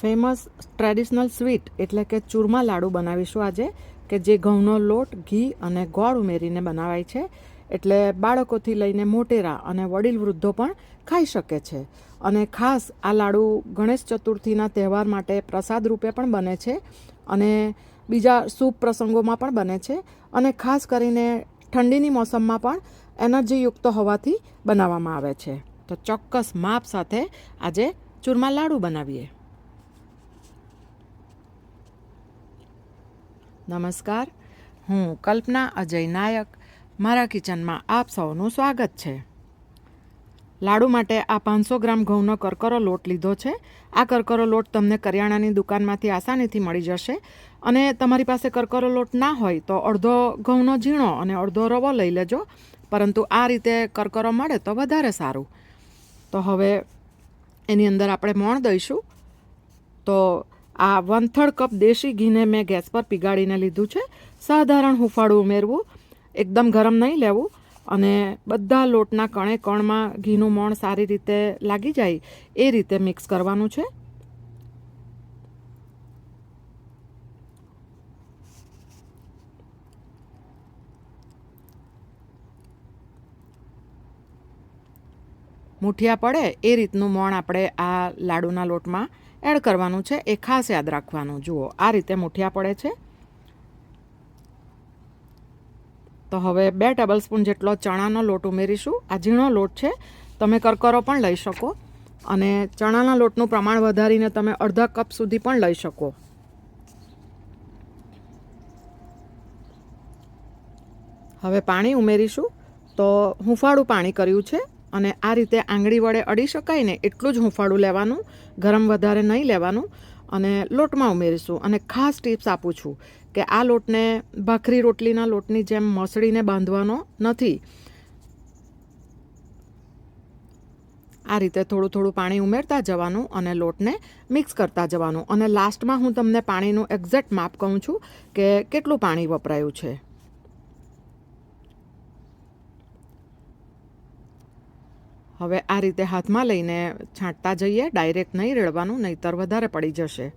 Famous traditional sweet એટલે કે ચૂરમા લાડુ બનાવીશું આજે, કે જે ઘઉંનો લોટ, ઘી અને ગોળ ઉમેરીને બનાવાય છે. એટલે બાળકોથી લઈને મોટેરા અને વડીલ વૃદ્ધો પણ ખાઈ શકે છે. અને ખાસ આ લાડુ ગણેશ ચતુર્થીના તહેવાર માટે પ્રસાદ રૂપે પણ બને છે અને બીજા શુભ પ્રસંગોમાં પણ બને છે. અને ખાસ કરીને ઠંડીની મોસમમાં પણ એનર્જીયુક્ત હોવાથી બનાવવામાં આવે છે. તો ચોક્કસ માપ સાથે આજે ચૂરમા લાડુ બનાવીએ. નમસ્કાર, હું કલ્પના અજય નાયક. મારા કિચનમાં આપ સૌનું સ્વાગત છે. લાડુ માટે આ પાંચસો ગ્રામ ઘઉંનો કરકરો લોટ લીધો છે. આ કરકરો લોટ તમને કરિયાણાની દુકાનમાંથી આસાનીથી મળી જશે અને તમારી પાસે કરકરો લોટ ના હોય તો અડધો ઘઉંનો ઝીણો અને અડધો રવો લઈ લેજો. પરંતુ આ રીતે કરકરો મળે તો વધારે સારું. તો હવે એની અંદર આપણે મોણ દઈશું. તો આ વન થર્ડ કપ દેશી ઘીને મેં ગેસ પર પીગાડીને લીધું છે. સાધારણ હુંફાળું ઉમેરવું, એકદમ ગરમ નહીં લેવું અને બધા લોટના કણે કણમાં ઘીનું મોણ સારી રીતે લાગી જાય એ રીતે મિક્સ કરવાનું છે. મુઠિયા પડે એ રીતનું મોણ આપણે આ લાડુના લોટમાં એડ કરવાનું છે, એ ખાસ યાદ રાખવાનું. જુઓ, આ રીતે મુઠિયા પડે છે. તો હવે બે ટેબલ સ્પૂન જેટલો ચણાનો લોટ ઉમેરીશું. આ ઝીણો લોટ છે, તમે કરકરો પણ લઈ શકો. અને ચણાના લોટનું પ્રમાણ વધારીને તમે અડધા કપ સુધી પણ લઈ શકો. હવે પાણી ઉમેરીશું. તો હુંફાળું પાણી કર્યું છે. અને આ રીતે આંગળી વડે અડી શકાય ને એટલું જ હૂંફાળું લેવાનું, ગરમ વધારે નહીં લેવાનું અને લોટમાં ઉમેરીશું. અને ખાસ ટિપ્સ આપું છું કે આ લોટને ભાખરી રોટલીના લોટની જેમ મસળીને બાંધવાનો નથી. આ રીતે થોડું થોડું પાણી ઉમેરતા જવાનું અને લોટને મિક્સ કરતા જવાનું. અને લાસ્ટમાં હું તમને પાણીનું એક્ઝેક્ટ માપ કહું છું કે કેટલું પાણી વપરાયું છે. હવે આ રીતે હાથમાં લઈને છાંટતા જઈએ, ડાયરેક્ટ નહીં રેડવાનું, નહીતર વધારે પડી જશે.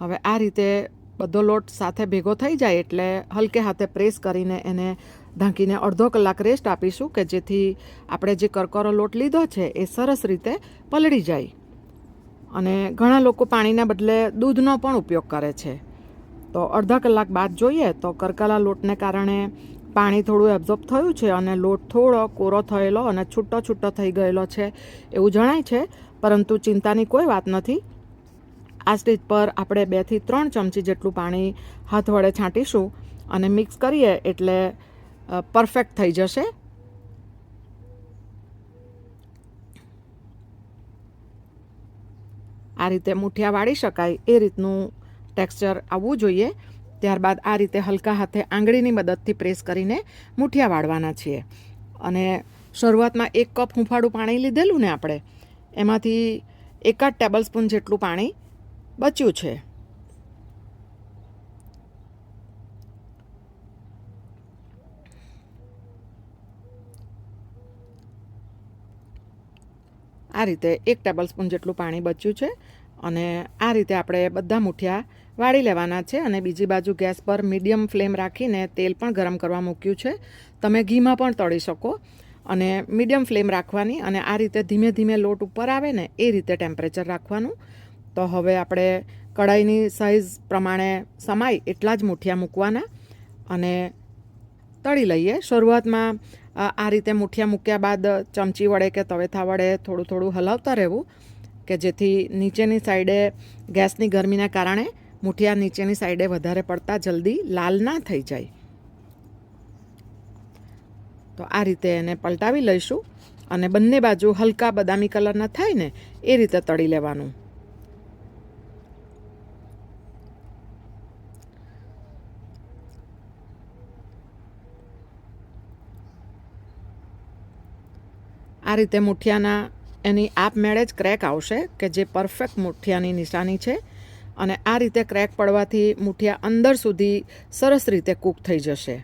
હવે આ રીતે બધો લોટ સાથે ભેગો થઈ જાય એટલે હલકે હાથે પ્રેસ કરીને એને ઢાંકીને અડધો કલાક રેસ્ટ આપીશું કે જેથી આપણે જે કરકરો લોટ લીધો છે એ સરસ રીતે પલળી જાય. અને ઘણા લોકો પાણીના બદલે દૂધનો પણ ઉપયોગ કરે છે. તો અડધા કલાક બાદ જોઈએ તો કરકલા લોટને કારણે પાણી થોડું એબ્ઝોર્બ થયું છે અને લોટ થોડો કોરો થયેલો અને છૂટો છૂટો થઈ ગયેલો છે એવું જણાય છે, પરંતુ ચિંતાની કોઈ વાત નથી. આ સ્ટેજ પર આપણે બેથી ત્રણ ચમચી જેટલું પાણી હાથ વડે છાંટીશું અને મિક્સ કરીએ એટલે પરફેક્ટ થઈ જશે. આ રીતે મુઠિયા વાળી શકાય એ રીતનું ટેક્સચર આવવું જોઈએ. ત્યારબાદ આ રીતે હલકા હાથે આંગળીની મદદથી પ્રેસ કરીને મુઠિયા વાળવાના છીએ. અને શરૂઆતમાં એક કપ હુંફાળું પાણી લીધેલું ને આપણે. એમાંથી એકાદ ટેબલ સ્પૂન જેટલું પાણી બચ્યું છે. આ રીતે એક ટેબલ સ્પૂન જેટલું પાણી બચ્યું છે. અને આ રીતે આપણે બધા મુઠિયા વાળી લેવાના છે અને બીજી બાજુ ગેસ પર મીડિયમ ફ્લેમ રાખીને તેલ પણ ગરમ કરવા મૂક્યું છે. તમે ઘીમાં પણ તળી શકો અને મીડિયમ ફ્લેમ રાખવાની અને આ રીતે ધીમે ધીમે લોટ ઉપર આવે ને એ રીતે ટેમ્પરેચર રાખવાનું. તો હવે આપણે કઢાઈની સાઇઝ પ્રમાણે સમાય એટલા જ મુઠિયા મૂકવાના અને તળી લઈએ. શરૂઆતમાં આ રીતે મુઠિયા મૂક્યા બાદ ચમચી વડે કે તવેથા વડે થોડું થોડું હલાવતા રહેવું કે જેથી નીચેની સાઈડે ગેસની ગરમીના કારણે મુઠિયા નીચેની સાઈડે વધારે પડતા જલ્દી લાલ ના થઈ જાય. તો આ રીતે એને પલટાવી લઈશું અને બંને બાજુ હલકા બદામી કલરના થાય ને, એ રીતે તળી લેવાનું. આ રીતે મુઠિયાના એની આપમેળે જ ક્રેક આવશે કે જે પરફેક્ટ મુઠિયાની નિશાની છે અને આ રીતે ક્રેક પડવાથી મુઠિયા અંદર સુધી સરસ રીતે કૂક થઈ જશે.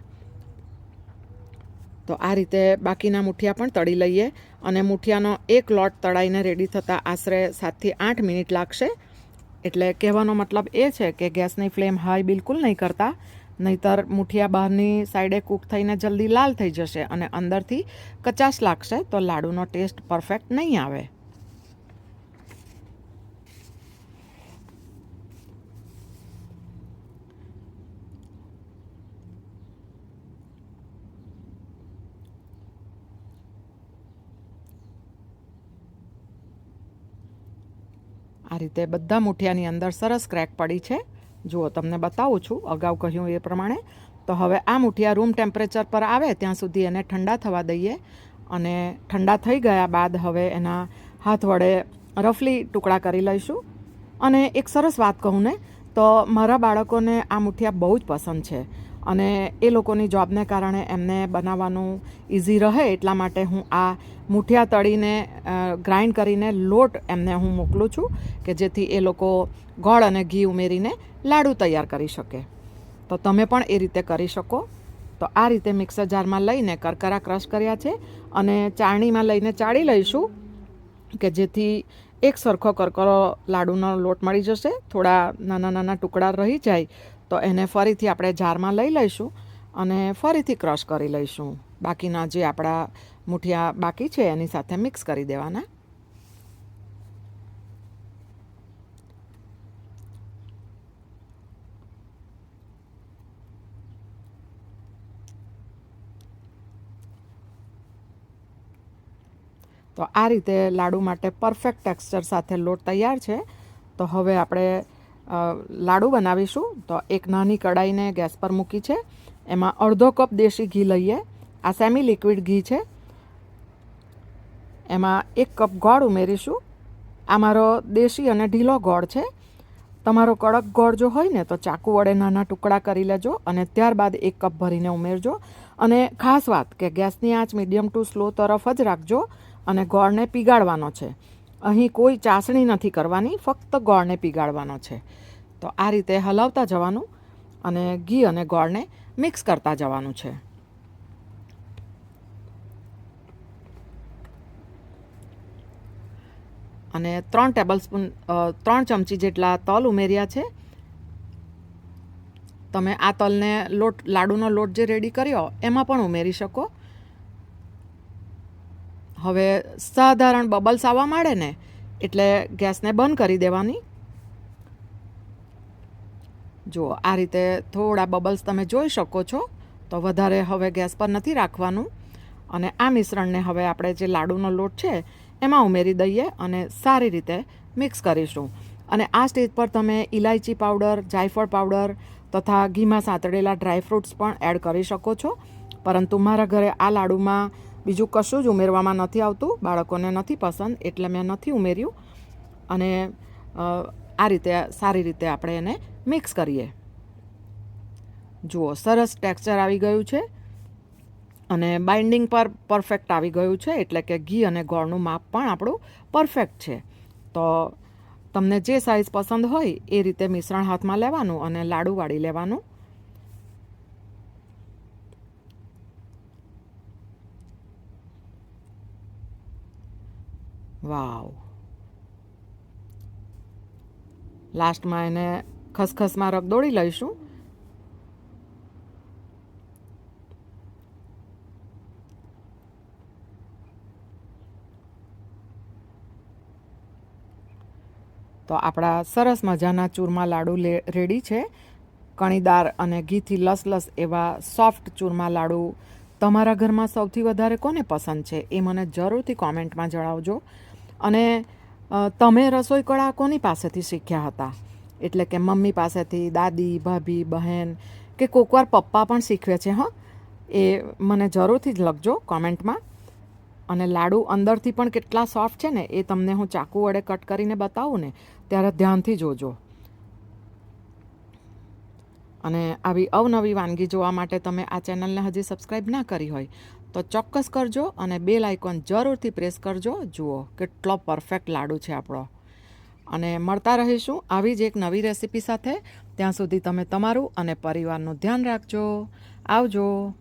તો આ રીતે બાકીના મુઠિયા પણ તળી લઈએ અને મુઠિયાનો એક લોટ તળાઈને રેડી થતાં આશરે સાતથી આઠ મિનિટ લાગશે. એટલે કહેવાનો મતલબ એ છે કે ગેસની ફ્લેમ હાઈ બિલકુલ નહીં કરતા, નહીતર મુઠિયા બહારની સાઈડે કૂક થઈને જલ્દી લાલ થઈ જશે અને અંદરથી કચાશ લાગશે તો લાડુનો ટેસ્ટ પરફેક્ટ નહીં આવે. આ રીતે બધા મુઠિયાની અંદર સરસ ક્રેક પડી છે. જુઓ, તમને બતાવું છું. અગાઉ કહ્યું એ પ્રમાણે. તો હવે આ મુઠિયા રૂમ ટેમ્પરેચર પર આવે, ત્યાં સુધી એને ઠંડા થવા દઈએ. અને ઠંડા થઈ ગયા બાદ હવે એના હાથ વડે રફલી ટુકડા કરી લઈશું. અને એક સરસ વાત કહું ને, તો મારા બાળકોને આ મુઠિયા બહુ જ પસંદ છે. અને એ લોકોની જોબને કારણે એમને બનાવવાનું ઇઝી રહે, એટલા માટે હું આ મૂઠિયા તળીને ગ્રાઇન્ડ કરીને લોટ એમને હું મોકલું છું કે જેથી એ લોકો ગોળ અને ઘી ઉમેરીને લાડુ તૈયાર કરી શકે. તો તમે પણ એ રીતે કરી શકો. તો આ રીતે મિક્સર જારમાં લઈને કરકરા ક્રશ કર્યા છે અને ચાળણીમાં લઈને ચાળી લઈશું કે જેથી એક સરખો કરકરો લાડુનો લોટ મળી જશે. થોડા નાના નાના ટુકડા રહી જાય તો એને ફરીથી આપણે જારમાં લઈ લઈશું અને ફરીથી ક્રશ કરી લઈશું. બાકીના જે આપણા મુઠિયા બાકી છે, એની સાથે મિક્સ કરી દેવાના. તો આ રીતે લાડુ માટે પરફેક્ટ ટેક્સચર સાથે લોટ તૈયાર છે. તો હવે આપણે લાડુ બનાવીશું. તો એક નાની કડાઈને ગેસ પર મૂકી છે. એમાં અડધો કપ દેશી ઘી લઈએ. આ સેમી લિક્વિડ ઘી છે. એમાં એક કપ ગોળ ઉમેરીશું. આ મારો દેશી અને ઢીલો ગોળ છે. તમારો કડક ગોળ જો હોય ને તો ચાકુ વડે નાના ટુકડા કરી લેજો અને ત્યારબાદ એક કપ ભરીને ઉમેરજો. અને ખાસ વાત કે ગેસની આંચ મીડિયમ ટુ સ્લો તરફ જ રાખજો અને ગોળને પીગાળવાનો છે. અહીં કોઈ ચાસણી નથી કરવાની, ફક્ત ગોળને પીગાળવાનો છે. તો આ રીતે હલાવતા જવાનું અને ઘી અને ગોળને મિક્સ કરતા જવાનું છે. અને ત્રણ ટેબલ સ્પૂન ત્રણ ચમચી જેટલા તલ ઉમેર્યા છે. તમે આ તલને લોટ, લાડુનો લોટ જે રેડી કર્યો, એમાં પણ ઉમેરી શકો. હવે સાધારણ બબલ્સ આવવા માંડે ને, એટલે ગેસને બંધ કરી દેવાની. જુઓ, આ રીતે થોડા બબલ્સ તમે જોઈ શકો છો, તો વધારે હવે ગેસ પર નથી રાખવાનું. અને આ મિશ્રણને હવે આપણે જે લાડુનો લોટ છે, એમાં ઉમેરી દઈએ અને સારી રીતે મિક્સ કરીશું. અને આ સ્ટેજ પર તમે ઇલાયચી પાવડર, જાયફળ પાવડર તથા ઘીમાં સાંતળેલા ડ્રાયફ્રૂટ્સ પણ એડ કરી શકો છો. પરંતુ મારા ઘરે આ લાડુમાં બીજું કશું જ ઉમેરવામાં નથી આવતું. બાળકોને નથી પસંદ, એટલે મેં નથી ઉમેર્યું. અને આ રીતે, સારી રીતે આપણે એને મિક્સ કરીએ. જુઓ, સરસ ટેક્સચર આવી ગયું છે. અને બાઇન્ડિંગ પર પરફેક્ટ આવી ગયું છે, એટલે કે ઘી અને ગોળનું માપ પણ આપણું પરફેક્ટ છે. તો તમને જે સાઇઝ પસંદ હોય, એ રીતે મિશ્રણ હાથમાં લેવાનું અને લાડુ વાળી લેવાનું. વાવ લાસ્ટમાં એને ખસખસમાં રગદોળી લઈશું. તો આપણા સરસ મજાના ચૂરમા લાડુ રેડી છે. કણીદાર અને ઘીથી લસલસ એવા સોફ્ટ ચૂરમા લાડુ તમારા ઘરમાં સૌથી વધારે કોને પસંદ છે એ મને જરૂરથી કોમેન્ટમાં જણાવજો. અને તમે રસોઈ કળા કોની પાસેથી શીખ્યા હતા? એટલે કે મમ્મી પાસેથી, દાદી, ભાભી, બહેન કે કોકવાર પપ્પા પણ શીખવે છે, હં? એ મને જરૂરથી જ લખજો કોમેન્ટમાં. અને લાડુ અંદરથી પણ કેટલા સોફ્ટ છે ને, એ તમને હું ચાકુ વડે કટ કરીને બતાવું ને, ત્યારે ધ્યાનથી જોજો. અને આવી અવનવી વાનગી જોવા માટે તમે આ ચેનલને હજી સબસ્ક્રાઈબ ના કરી હોય તો ચોક્કસ કરજો અને બેલ આઇકોન જરૂરથી પ્રેસ કરજો. જુઓ, કેટલો પરફેક્ટ લાડુ છે આપણો. અને મળતા રહીશું આવી જ એક નવી રેસીપી સાથે. ત્યાં સુધી તમે તમારું અને પરિવારનું ધ્યાન રાખજો. આવજો.